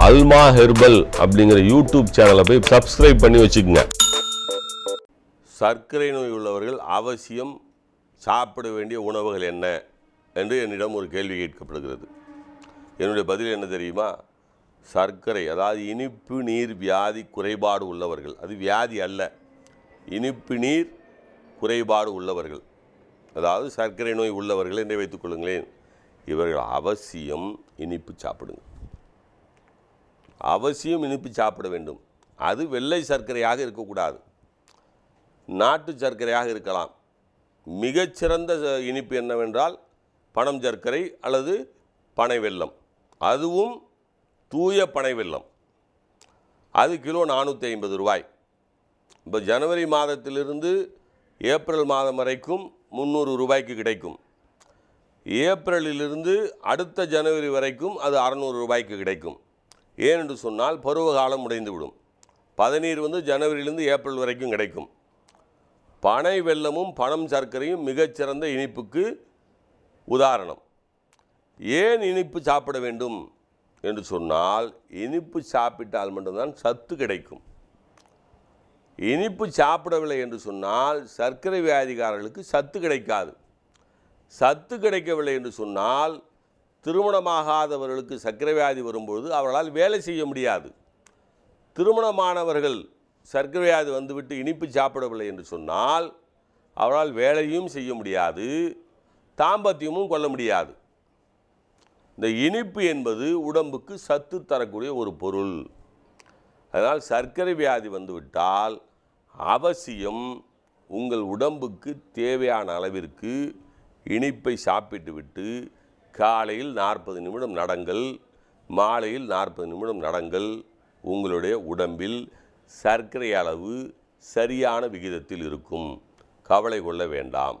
அல்மா herbal அப்படிங்கிற YouTube சேனலை போய் சப்ஸ்கிரைப் பண்ணி வச்சுக்கோங்க. சர்க்கரை நோய் உள்ளவர்கள் அவசியம் சாப்பிட வேண்டிய உணவுகள் என்ன என்று என்னிடம் ஒரு கேள்வி கேட்கப்படுகிறது. என்னுடைய பதில் என்ன தெரியுமா? சர்க்கரை அதாவது இனிப்பு நீர் வியாதி குறைபாடு உள்ளவர்கள். அது வியாதி அல்ல. இனிப்பு நீர் குறைபாடு உள்ளவர்கள். அதாவது சர்க்கரை நோய் உள்ளவர்கள் என்று வைத்துக் கொள்ளுங்களேன். இவர்கள் அவசியம் இனிப்பு சாப்பிடுங்க. அவசியம் இனிப்பு சாப்பிட வேண்டும். அது வெள்ளை சர்க்கரையாக இருக்கக்கூடாது. நாட்டு சர்க்கரையாக இருக்கலாம். மிகச்சிறந்த இனிப்பு என்னவென்றால் பனம் சர்க்கரை அல்லது பனை வெல்லம். அதுவும் தூய பனை வெல்லம். அது கிலோ நானூற்றி ஐம்பது ரூபாய். இப்போ ஜனவரி மாதத்திலிருந்து ஏப்ரல் மாதம் வரைக்கும் முந்நூறு ரூபாய்க்கு கிடைக்கும். ஏப்ரலிலிருந்து அடுத்த ஜனவரி வரைக்கும் அது அறநூறு ரூபாய்க்கு கிடைக்கும். ஏனென்று சொன்னால் பருவகாலம் முடிந்துவிடும். பதநீர் வந்து ஜனவரியிலிருந்து ஏப்ரல் வரைக்கும் கிடைக்கும். பனை வெள்ளமும் பணம் சர்க்கரையும் மிகச்சிறந்த இனிப்புக்கு உதாரணம். ஏன் இனிப்பு சாப்பிட வேண்டும் என்று சொன்னால் இனிப்பு சாப்பிட்டால் மட்டும்தான் சத்து கிடைக்கும். இனிப்பு சாப்பிடவில்லை என்று சொன்னால் சர்க்கரை வியாதிகாரர்களுக்கு சத்து கிடைக்காது. சத்து கிடைக்கவில்லை என்று சொன்னால் திருமணமாகாதவர்களுக்கு சர்க்கரை வியாதி வரும்பொழுது அவர்களால் வேலை செய்ய முடியாது. திருமணமானவர்கள் சர்க்கரை வியாதி வந்துவிட்டு இனிப்பு சாப்பிடவில்லை என்று சொன்னால் அவரால் வேலையும் செய்ய முடியாது தாம்பத்தியமும் கொள்ள முடியாது. இந்த இனிப்பு என்பது உடம்புக்கு சத்து தரக்கூடிய ஒரு பொருள். அதனால் சர்க்கரை வியாதி வந்துவிட்டால் அவசியம் உங்கள் உடம்புக்கு தேவையான அளவிற்கு இனிப்பை சாப்பிட்டு விட்டு காலையில் நாற்பது நிமிடம் நடங்கள் மாலையில் நாற்பது நிமிடம் நடங்கள் உங்களுடைய உடம்பில் சர்க்கரை அளவு சரியான விகிதத்தில் இருக்கும். கவலை கொள்ள வேண்டாம்.